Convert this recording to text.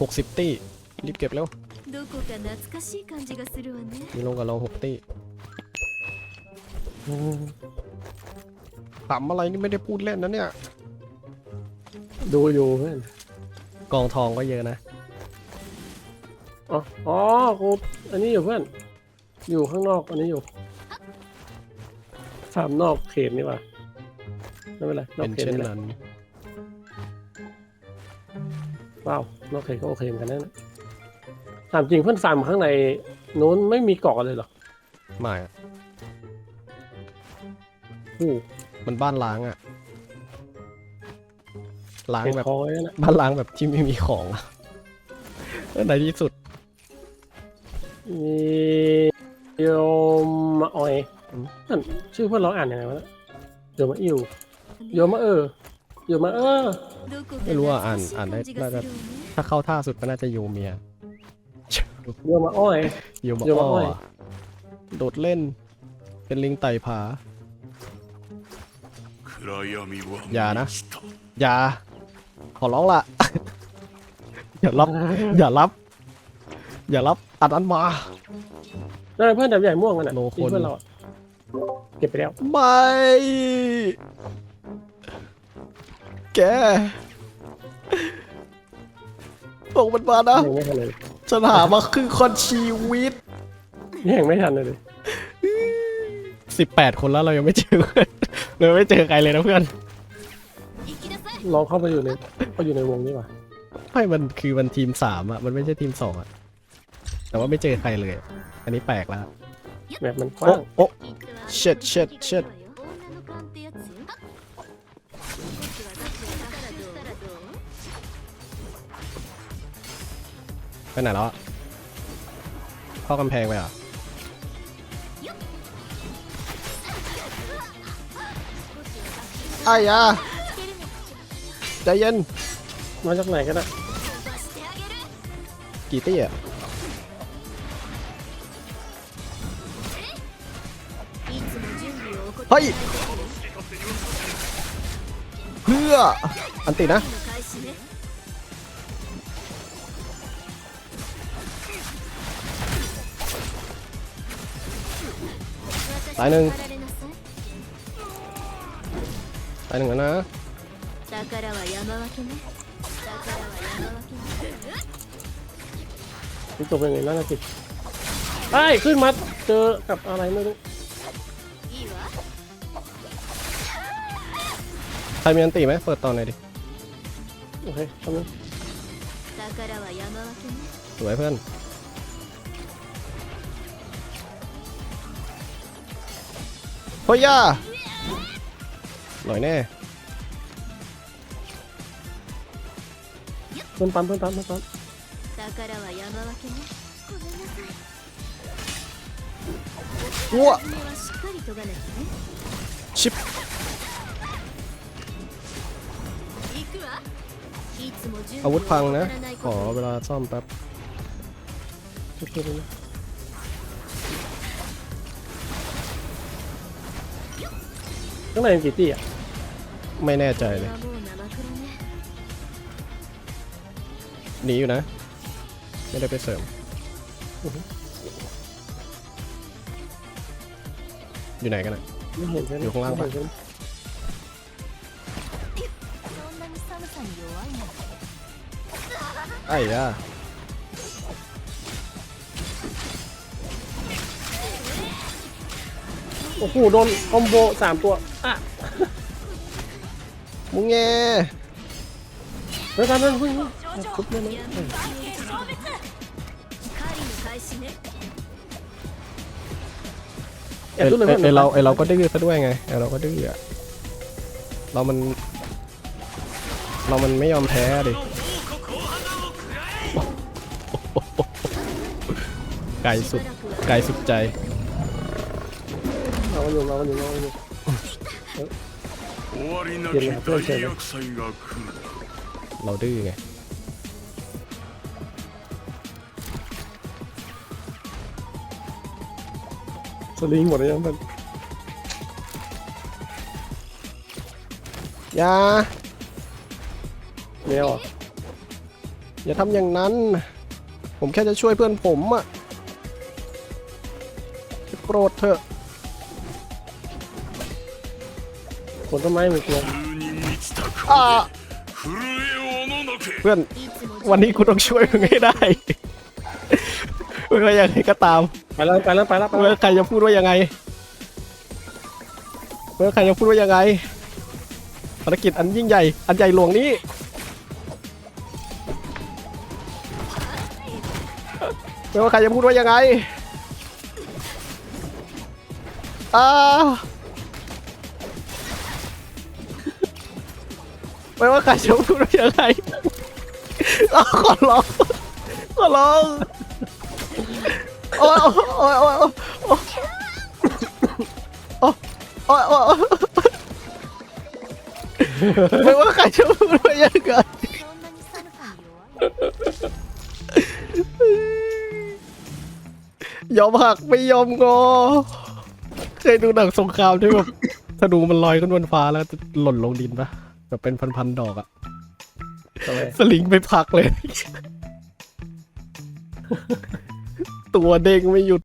หกสิบตี้รีบเก็บแล้ว どこか懐かしい感じがするわね มีลงกับเราหกตี้ถามอะไรนี่ไม่ได้พูดเล่นนะเนี่ย ดูอยู่เพื่อน กองทองก็เยอะนะ อ๋ออ๋อกูอันนี้อยู่เพื่อน อยู่ข้างนอกอันนี้อยู่ฟาร์มนอกเขตนี่หว่าไม่เป็นไรนอ เป็ ก น เขต เช่น นี่แหละ นั้น ว้าว นอกเขตก็โอเคเหมือนกันนะถามจริงเพื่อนฟาร์มข้างในนู้นไม่มีเกาะเลยเหรอไม่อะโอ้มันบ้านล้างอะล้างเห็นแบบคอยนะบ้านล้างแบบที่ไม่มีของอะเออในที่สุดมีโยมาออยนั่นชื่อเพื่อนเราอ่านยังไงวะเนี่ยโยมาอิวโยมาเออ อยู่มาเออไม่รู้ว่าอ่านอ่านได้น่าจะถ้าเข้าท่าสุดก็น่าจะโยเมียโยมาอ้อยโยมาอ้อยโดดเล่น เป็นลิงไต่ผาอย่านะ อย่า ขอร้องละ อย่ารับ อย่ารับ อย่ารับอัดอันมาได้เพื่อนแบบใหญ่ม่วงกันอะโลคนเพื่อเก็บไปแล้วไม่ แกบอกมันมานะนเลฉันหามาคือคอนชีวิตแย่งไม่ทันเลยสิบแปดคนแล้วเรายังไม่เจอเลยไม่เจอใครเลยนะเพื่อนลองเข้าไปอยู่ในเขาอยู่ในวงนี้ป่ะไม่มันคือมันทีมสามอะมันไม่ใช่ทีมสองอะแต่ว่าไม่เจอใครเลย อันนี้แปลกแล้วแบบมันกว้างโอ้เช็ดเช็ดเช็ด ไปไหนแล้วเข้ากำแพงไปอะไอ้ยาใจเย็น มาจากไหนกันนะกี่ตี้อะเฮ้ย เพื่อ อันตินะ ตายหนึ่งตายหนึ่งแล้นะนี่จบยังไงนั่นนะสิไอ้ขึ้นมาเจอกับอะไรไม่รู้ใครมีอันตีไหมเปิดตอนไหนดิโอเคทำเลยสวยเพื่อน เฮ้ยย่าหน่อยแน่ เพิ่มปั๊มเพิ่มปั๊มเพิ่มปั๊ม 宝は山分けねごめんなさい อ้ว 爪はしっかり研がなきゃね ชิป 行くわいつも準 อา 備 วุธพังนะ 怠らない ข こ อ と เวลาซ่อมแป๊บ ช่วยๆด้วยนะ ข้งในมีกี่ตี้อะไม่แน่ใจเลยหนีอยู่นะ ไม่ได้ไปเสริม อยู่ไหนกันอะเอยู่ข้างล่างปะ ไม่เไอ้ย่า โอ้โหโดนคอมโบสามตัวอะมึงแง่แล้วตอนนั้นคุ้ยคุบเลยนะไอเราไอเราก็ดื้อซะด้วยไงไอเราก็ดื้ออะเรามัน เรามันไม่ยอมแพ้ดิไกลสุดไกลสุดใจ เราก็อยู่เราก็อยู่เราก็อยู่ 終わりなきいやいや大厄災が来る เราดื้อไง สลิงหมดเลยนะมัน อยา แมวอ่ะ อย่าทำอย่างนั้น ผมแค่จะช่วยเพื่อนผมอะโปรดเถอะ คนต้นไม้มันกลัวอาเพื่อนวันนี้คุณต้องช่วยมึงให้ได้ไม่ว่ายังไงก็ตามไปแล้วไปแล้วไปแล้วไปแล้วใครจะพูดว่ายังไงเพื่อใครจะพูดว่ายังไงภารกิจอันยิ่งใหญ่ อันใหญ่หลวงนี้เพื่อใครจะพูดว่ายังไงอ้า ไม่ว่าใครจะพูดว่ายังไงเราขอร้องขอร้องโอ้ยโอ้ยโอ้ยโอ้ยโอ้ยโอ้ยโอ้ยโอ้ยไม่ว่าใครจะพูดว่ายังไงยอมหักไม่ยอมงอ เคยดูหนังสงครามที่แบบถ้าดูมันลอยขึ้นบนฟ้าแล้วจะหล่นลงดินปะ แบบเป็นพันๆดอกอะทำไมสลิงไปพักเลย ตัวเด้งไม่หยุด